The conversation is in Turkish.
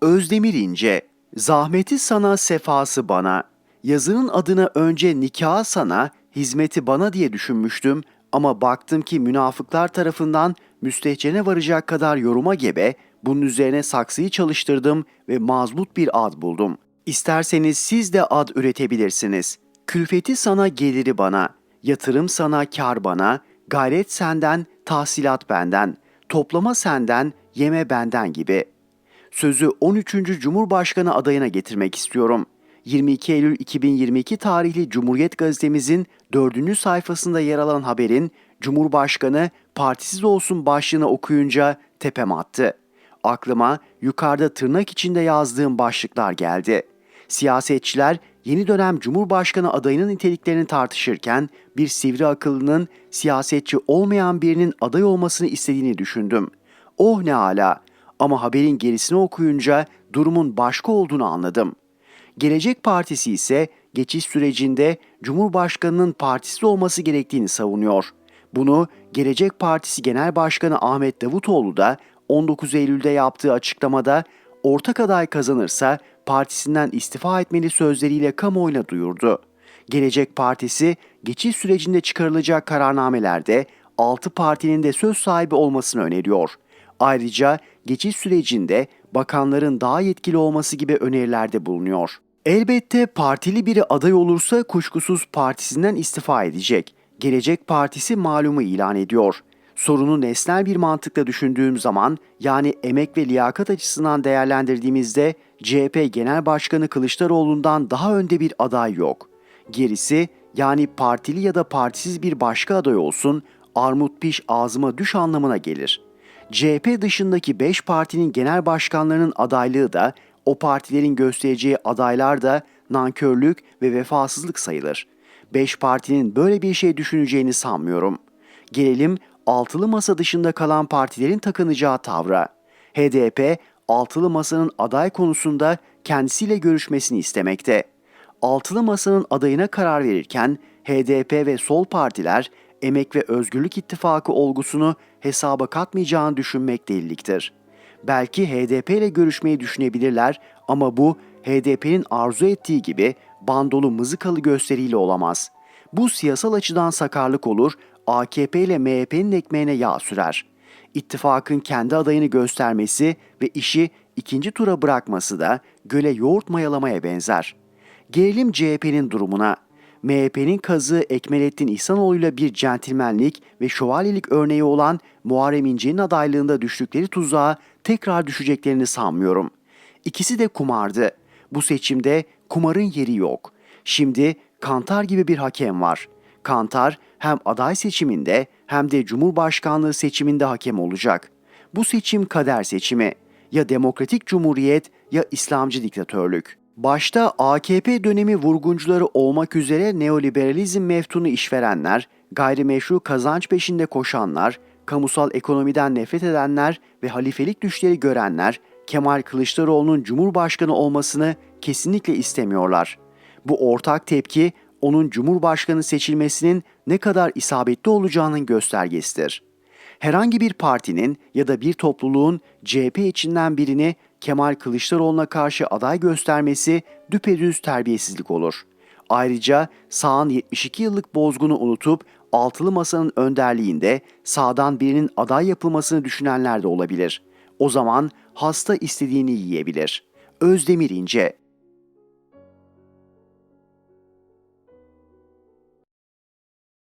Özdemir İnce, zahmeti sana sefası bana. Yazının adına önce nikah sana, hizmeti bana diye düşünmüştüm ama baktım ki münafıklar tarafından müstehcene varacak kadar yoruma gebe, bunun üzerine saksıyı çalıştırdım ve mazbut bir ad buldum. İsterseniz siz de ad üretebilirsiniz. Külfeti sana geliri bana, yatırım sana kar bana, gayret senden, tahsilat benden, toplama senden, yeme benden gibi.'' Sözü 13. Cumhurbaşkanı adayına getirmek istiyorum. 22 Eylül 2022 tarihli Cumhuriyet Gazetemizin 4. sayfasında yer alan haberin Cumhurbaşkanı partisiz olsun başlığını okuyunca tepem attı. Aklıma yukarıda tırnak içinde yazdığım başlıklar geldi. Siyasetçiler yeni dönem Cumhurbaşkanı adayının niteliklerini tartışırken bir sivri akıllının siyasetçi olmayan birinin aday olmasını istediğini düşündüm. Oh ne ala ama haberin gerisini okuyunca durumun başka olduğunu anladım. Gelecek Partisi ise geçiş sürecinde Cumhurbaşkanının partisi olması gerektiğini savunuyor. Bunu Gelecek Partisi Genel Başkanı Ahmet Davutoğlu da 19 Eylül'de yaptığı açıklamada ortak aday kazanırsa partisinden istifa etmeli sözleriyle kamuoyuna duyurdu. Gelecek Partisi geçiş sürecinde çıkarılacak kararnamelerde 6 partinin de söz sahibi olmasını öneriyor. Ayrıca geçiş sürecinde bakanların daha yetkili olması gibi önerilerde bulunuyor. Elbette partili biri aday olursa kuşkusuz partisinden istifa edecek. Gelecek Partisi malumu ilan ediyor. Sorunu nesnel bir mantıkla düşündüğüm zaman yani emek ve liyakat açısından değerlendirdiğimizde CHP Genel Başkanı Kılıçdaroğlu'ndan daha önde bir aday yok. Gerisi yani partili ya da partisiz bir başka aday olsun armut piş ağzıma düş anlamına gelir.'' CHP dışındaki 5 partinin genel başkanlarının adaylığı da o partilerin göstereceği adaylar da nankörlük ve vefasızlık sayılır. 5 partinin böyle bir şey düşüneceğini sanmıyorum. Gelelim altılı masa dışında kalan partilerin takınacağı tavra. HDP altılı masanın aday konusunda kendisiyle görüşmesini istemekte. Altılı masanın adayına karar verirken HDP ve sol partiler Emek ve Özgürlük İttifakı olgusunu hesaba katmayacağını düşünmek deliliktir. Belki HDP ile görüşmeyi düşünebilirler ama bu HDP'nin arzu ettiği gibi bandolu mızıkalı gösteriyle olamaz. Bu siyasal açıdan sakarlık olur, AKP ile MHP'nin ekmeğine yağ sürer. İttifakın kendi adayını göstermesi ve işi ikinci tura bırakması da göle yoğurt mayalamaya benzer. Gelelim CHP'nin durumuna. MHP'nin kazı Ekmelettin İhsanoğlu'yla bir centilmenlik ve şövalyelik örneği olan Muharrem İnce'nin adaylığında düştükleri tuzağa tekrar düşeceklerini sanmıyorum. İkisi de kumardı. Bu seçimde kumarın yeri yok. Şimdi Kantar gibi bir hakem var. Kantar hem aday seçiminde hem de Cumhurbaşkanlığı seçiminde hakem olacak. Bu seçim kader seçimi. Ya demokratik cumhuriyet ya İslamcı diktatörlük. Başta AKP dönemi vurguncuları olmak üzere neoliberalizm meftunu işverenler, gayrimeşru kazanç peşinde koşanlar, kamusal ekonomiden nefret edenler ve halifelik düşleri görenler Kemal Kılıçdaroğlu'nun Cumhurbaşkanı olmasını kesinlikle istemiyorlar. Bu ortak tepki onun Cumhurbaşkanı seçilmesinin ne kadar isabetli olacağının göstergesidir. Herhangi bir partinin ya da bir topluluğun CHP içinden birini Kemal Kılıçdaroğlu'na karşı aday göstermesi düpedüz terbiyesizlik olur. Ayrıca sağın 72 yıllık bozgunu unutup altılı masanın önderliğinde sağdan birinin aday yapılmasını düşünenler de olabilir. O zaman hasta istediğini yiyebilir. Özdemir İnce